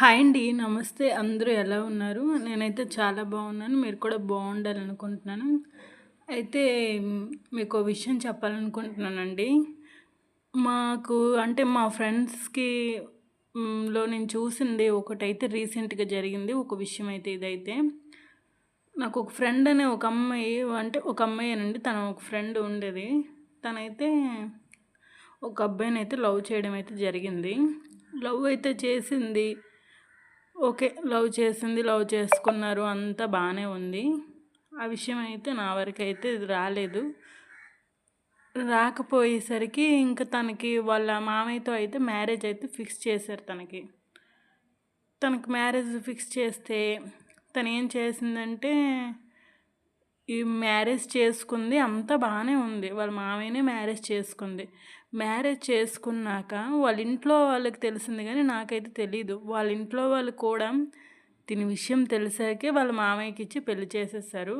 Hi అండి నమస్తే. అందరూ ఎలా ఉన్నారు? నేనైతే చాలా బాగున్నాను. మీరు కూడా బాగుండాలనుకుంటున్నాను. అయితే మీకు ఒక విషయం చెప్పాలనుకుంటున్నానండి. మాకు అంటే మా ఫ్రెండ్స్కి లో నేను చూసింది ఒకటైతే రీసెంట్గా జరిగింది. ఒక విషయం అయితే ఇదైతే. నాకు ఒక ఫ్రెండ్ అనే ఒక అమ్మాయి అంటే ఒక అమ్మాయి అనండి. తన ఒక ఫ్రెండ్ ఉండేది. తనైతే ఒక అబ్బాయిని అయితే లవ్ చేయడం అయితే జరిగింది. లవ్ అయితే చేసింది. ఓకే లవ్ చేసింది లవ్ చేసుకున్నారు అంతా బాగానే ఉంది. ఆ విషయం అయితే నా వరకు అయితే ఇది రాలేదు. రాకపోయేసరికి ఇంకా తనకి వాళ్ళ మామయ్యతో అయితే మ్యారేజ్ అయితే ఫిక్స్ చేశారు తనకి. తనకు మ్యారేజ్ ఫిక్స్ చేస్తే తను ఏం చేసిందంటే ఈ మ్యారేజ్ చేసుకుంది అంతా బాగానే ఉంది. వాళ్ళ మామయ్యనే మ్యారేజ్ చేసుకుంది. మ్యారేజ్ చేసుకున్నాక వాళ్ళ ఇంట్లో వాళ్ళకి తెలిసింది కానీ నాకైతే తెలీదు. వాళ్ళ ఇంట్లో వాళ్ళు కూడా దీని విషయం తెలిసాకే వాళ్ళ మామయ్యకి ఇచ్చి పెళ్ళి చేసేసారు.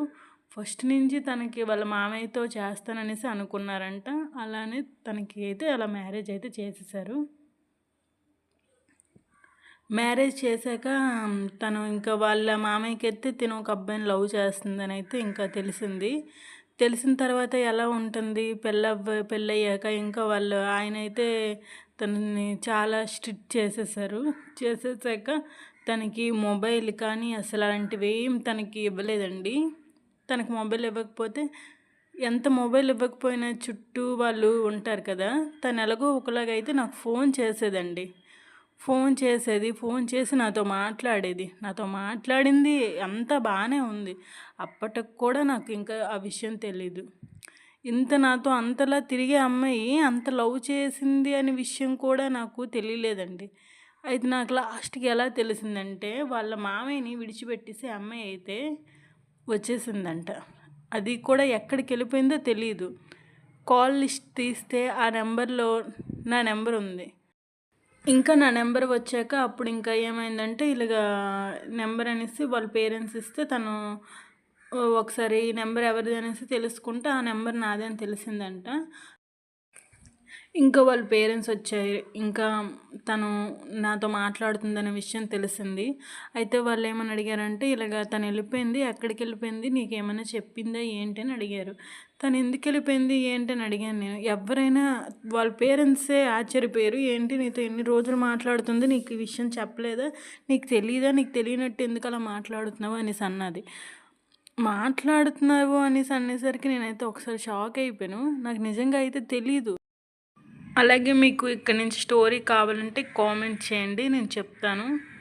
ఫస్ట్ నుంచి తనకి వాళ్ళ మామయ్యతో చేస్తాననేసి అనుకున్నారంట. అలానే తనకి అయితే అలా మ్యారేజ్ అయితే చేసేసారు. మ్యారేజ్ చేశాక తను ఇంకా వాళ్ళ మామయ్యకి అయితే తిను ఒక అబ్బాయిని లవ్ చేస్తుందని అయితే ఇంకా తెలిసింది. తెలిసిన తర్వాత ఎలా ఉంటుంది? పెళ్ళవ్వ పెళ్ళయ్యాక ఇంకా వాళ్ళు ఆయన అయితే తనని చాలా స్ట్రిక్ట్ చేసేసారు. చేసేసాక తనకి మొబైల్ కానీ అసలు అలాంటివి ఏం తనకి ఇవ్వలేదండి. తనకు మొబైల్ ఇవ్వకపోతే ఎంత మొబైల్ ఇవ్వకపోయినా చుట్టూ వాళ్ళు ఉంటారు కదా తను ఎలాగో ఒకలాగైతే అయితే నాకు ఫోన్ చేసేదండి. ఫోన్ చేసేది ఫోన్ చేసి నాతో మాట్లాడేది. నాతో మాట్లాడింది అంతా బాగానే ఉంది. అప్పటికి కూడా నాకు ఇంకా ఆ విషయం తెలీదు. ఇంత నాతో అంతలా తిరిగే అమ్మాయి అంత లవ్ చేసింది అనే విషయం కూడా నాకు తెలియలేదండి. అయితే నాకు లాస్ట్కి ఎలా తెలిసిందంటే వాళ్ళ మామయ్యని విడిచిపెట్టేసి అమ్మాయి అయితే వచ్చేసిందంట. అది కూడా ఎక్కడికి వెళ్ళిపోయిందో తెలియదు కాల్ లిస్ట్ తీస్తే ఆ నెంబర్లో నా నెంబర్ ఉంది. ఇంకా నా నెంబర్ వచ్చాక అప్పుడు ఇంకా ఏమైందంటే ఇలాగా నెంబర్ అనేసి వాళ్ళ పేరెంట్స్ ఇస్తే తను ఒకసారి ఈ నెంబర్ ఎవరిది అనేసి తెలుసుకుంటే ఆ నెంబర్ నాదే అని తెలిసిందంట. ఇంకా వాళ్ళ పేరెంట్స్ వచ్చాయి ఇంకా తను నాతో మాట్లాడుతుందనే విషయం తెలిసింది. అయితే వాళ్ళు ఏమని అడిగారంటే ఇలాగ తను వెళ్ళిపోయింది ఎక్కడికి వెళ్ళిపోయింది నీకేమైనా చెప్పిందా ఏంటి అని అడిగారు. తను ఎందుకు వెళ్ళిపోయింది ఏంటి అని అడిగాను నేను. ఎవరైనా వాళ్ళ పేరెంట్సే ఆశ్చర్యపోయారు ఏంటి నీతో ఎన్ని రోజులు మాట్లాడుతుంది నీకు ఈ విషయం చెప్పలేదా నీకు తెలియదా నీకు తెలియనట్టు ఎందుకు అలా మాట్లాడుతున్నావు అనేసి అన్నది. మాట్లాడుతున్నావు అనేసి అనేసరికి నేనైతే ఒకసారి షాక్ అయిపోయాను. నాకు నిజంగా అయితే తెలీదు. అలాగే మీకు ఇక్కడ నుంచి స్టోరీ కావాలంటే కామెంట్ చేయండి నేను చెప్తాను.